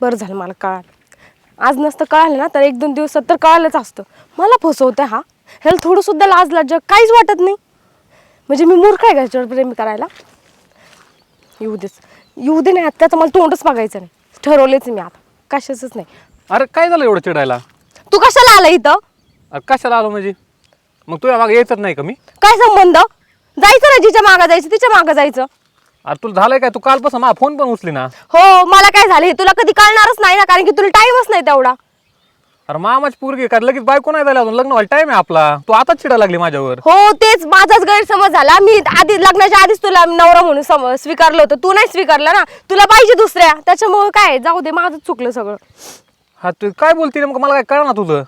बरं झालं मला कळालं. आज नसतं कळालं ना तर एक दोन दिवसात तर कळालंच असतं. मला फसवतंय हा. ह्याला थोडं सुद्धा लाज लाज काहीच वाटत नाही. म्हणजे मी मूर्ख आहे का याच्यावर प्रेम करायला? येऊ देच. येऊ दे नाही आता त्याचं मला तोंडच बघायचं नाही. ठरवलेच मी आता. कशाच नाही. अरे काय झालं एवढं चिडायला? तू कशाला आला इथं? अरे कशाला आलो म्हणजे? मग तुझ्या मागे यायचंच नाही का मी? काय संबंध? जायचं ना जिच्या मागं जायचं तिच्या मागं जायचं. अरे तुला झालंय काय? तू कालपासून माझा फोन पण उचली ना हो मला काय झालं हे तुला कधी कळणारच नाही ना कारण की तुला टाइमच नाही तेवढा. अरे मामाची पोरगी काय लगेच बायको नाही झाली अजून? लग्न व्हायला टाइम आहे आपला. तू आताच चिडा लागली माझ्यावर. हो तेच माझाच गैरसमज झाला. मी आधी लग्नाच्या आधीच तुला नवरा म्हणून सम- स्वीकारलं होतं. तू नाही स्वीकारलं ना. तुला पाहिजे दुसऱ्या. त्याच्यामुळे काय जाऊ दे माझंच चुकलं सगळं. हा तू काय बोलती नेमकं? मला काय कळणार ना तुझं?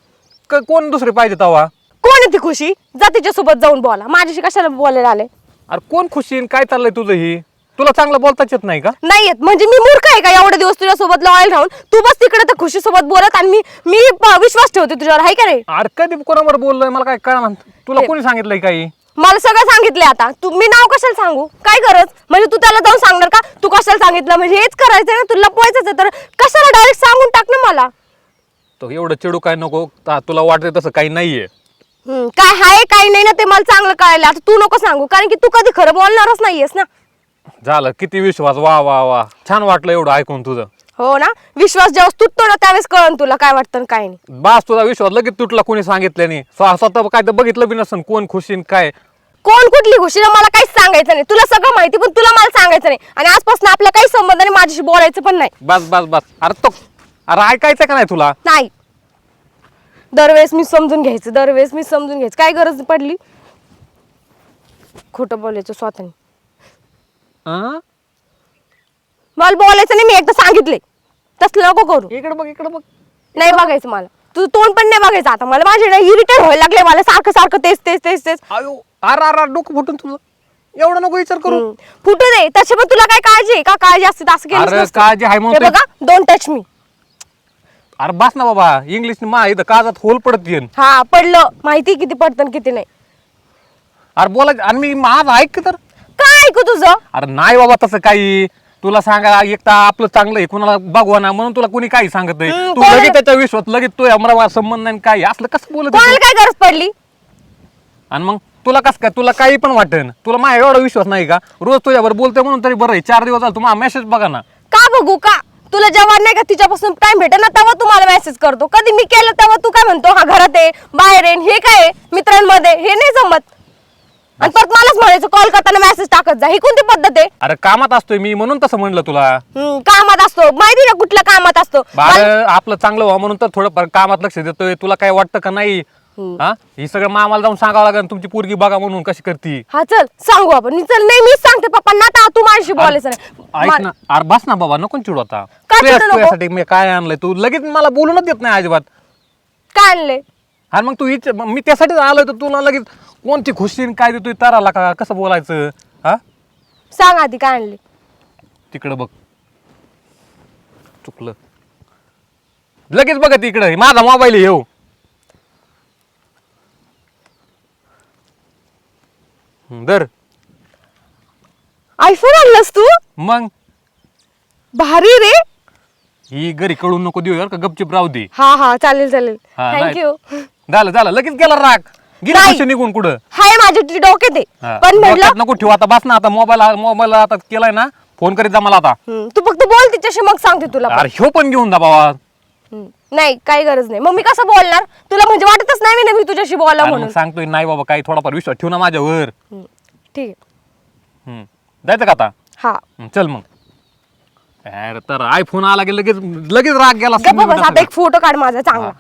क- कोण दुसरे पाहिजे तवा? कोण आहे ती खुशी? जा तिच्या सोबत जाऊन बोला. माझ्याशी कशाला बोलायला आले? अरे कोण खुशी? काय चाललंय तुझं ही? तुला चांगलं बोलताच येत नाही का? नाही येत. म्हणजे मी मूर्ख आहे का एवढे दिवस तुझ्या सोबत लॉयल राहून? तू बस तिकडे तर खुशी सोबत बोलत आणि मी मी प- विश्वास ठेवते तुझ्यावर आहे का रे? अरे कधी कोणावर बोललोय? मला काय कळणार तुला कोणी सांगितलंय काही? मला सगळं सांगितलंय आता. तू मी नाव कशाला सांगू? काय गरज? म्हणजे तू त्याला जाऊन सांगणार का? तू कशाला सांगितलं? म्हणजे हेच करायचंय ना तुला लपवायचंच आहे. तर कशाला डायरेक्ट सांगून टाक ना मला? तो एवढं चिडू काय नको. ता- तुला वाटतंय तसं काही नाहीये. हम्म, काय हाय काय नाही ना ते मला चांगलं कळायला. आता तू नको सांगू कारण की तू कधी खरं बोलणारच नाहीयेस ना. झालं. किती विश्वास? वा वा वा. छान वाटलं एवढं ऐकून तुझं. हो ना? विश्वास जेव्हा तुटतो ना त्यावेळेस कळन तुला काय वाटतं आणि काय नाही. बास तुझा विश्वास लगेच तुटला कोणी सांगितलं नाही स्व- स्वतः काय तर बघितलं बी नसन कोण खुशीन काय. कोण कुठली गोष्टी मला काहीच सांगायचं नाही. तुला सगळं माहिती पण तुला मला सांगायचं नाही. आणि आजपासून आपला काही संबंध नाही माझ्याशी बोलायचं पण नाही. बस बस बस. अरे तो अरे ऐकायचं का नाही तुला? नाही. दरवेळेस मी समजून घ्यायचं दरवेळेस मी समजून घ्यायचं. काय गरज पडली? खोटं बोलायचं स्वतःने हं? मला बोलायचं नाही मी एकदा सांगितले. तसलं नको करू. इकडे बघ इकडे बघ. नाही बघायचं मला. तुझं तोंड पण नाही बघायचं आता. मला माझे इरिटेट व्हायला लागले. मला सारखं सारखं तेच तेच तेच तेच. अयो अरे अरे डोकं फुटून तुझं. एवढं नको विचार करू. हम्म. फुटू दे. तसे पण तुला काय काळजी आहे? का काळजी असते? तर असं केलं अरे, काळजी आहे हे ते- बघा डोंट टच मी अरे बस ना बाबा. इंग्लिश मा इथं काजात होल पडत येईन. हा पडलं. माहिती किती पडतं आणि किती नाही. अरे बोला. आणि मी माझ ऐक तर. काय ऐकू तुझं? अरे नाही बाबा तसं काही. तुला सांगा एक तर आपलं चांगलं आहे कुणाला बघवा ना म्हणून तुला कोणी काही सांगत नाही. हम्म, तू कोणाला- लगेच त्याच्या विश्वास लगेच तो मला संबंध नाही काय असलं कसं बोलत कोणाला? काय गरज पडली? आणि मग तुला कसं काय? तुला काही पण वाटेन तुला माझ्या एवढा विश्वास नाही का? रोज तुझ्यावर बोलतोय म्हणून तरी बरं आहे. चार दिवस झाला तुम्हाला मेसेज बघा ना. का बघू का? तुला जेव्हा नाही का तिच्यापासून टाइम भेटेल ना तेव्हा तू मला मेसेज करतो. कधी मी केलं तेव्हा तू काय म्हणतो? हा घरात आहे बाहेर आहे हे काय आहे? मित्रांमध्ये हे नाही जमत. आणि परत मलाच म्हणायचं कॉल करताना मेसेज टाकत जा. ही कोणती पद्धत आहे? अरे कामात असतोय मी म्हणून तसं म्हणलं तुला. हम्म, कामात असतो. माहिती ना कुठल्या कामात असतो? बाळ आपलं चांगलं व्हा म्हणून तर थोडं कामात लक्ष देतोय. तुला काय वाटतं का नाही? हा? ही सगळं मामाला जाऊन सांगावं लागेल तुमची पोरगी बघा म्हणून कशी करती. हा चल सांगू आपण. मी चल नाही मीच सांगते पप्पांना आता तू माझ्याशी बोलायचं नाही. ऐक ना. अरे बस ना बाबा नको चिडू आता. का चिडू तुझ्या- नको? तुझ्यासाठी मी काय आणलंय? तू लगेच मला बोलूनच देत नाही अजिबात. काय आणले आणि मग तू हिच मग मी त्यासाठीच आलोय तर तुला लगेच कोणती खुशी काय देतोय ताराला का कसं बोलायचं? हा? सांग आधी काय आणले तिकडं बघ. चुकलं. लगेच बघा तिकडं माझा मोबाईल येऊ. दर आयफोन आणलास तू? मग? भारी रे. ही घरी कळून नको देऊ बरं का गपचिप राहू दे. हा हा चालेल चालेल. हा, नाही. थँक्यू झालं झालं. लगेच गेला राग. गेली नाही. खुशी निघून कुठं? हाय माझ्या ती. डोक्यात हा, आहे पण डोक्यात म्हटलं नको ठेवू आता बस ना आता मोबाईल मोबाईल आता केलाय ना फोन करीत जा मला आता. हम्म, तू फक्त बोल तिच्याशी मग सांगते तुला पण. अरे ह्यो पण घेऊन जा बाबा. हम्म, नाही काही गरज नाही. मग मी कसं बोलणार? तुला म्हणजे वाटतच नाही ना मी तुझ्याशी बोला अरे म्हणून. सांगतोय नाही बाबा काही थोडाफार विश्वास ठेव ना माझ्यावर. हम्म, ठीक आहे. हम्म. जायचं का आता? हा. हम्म, चल मग. अरे तर आयफोन आला की लगेच लगेच राग गेला गप्पा बस आता एक फोटो काढ माझा चांगला.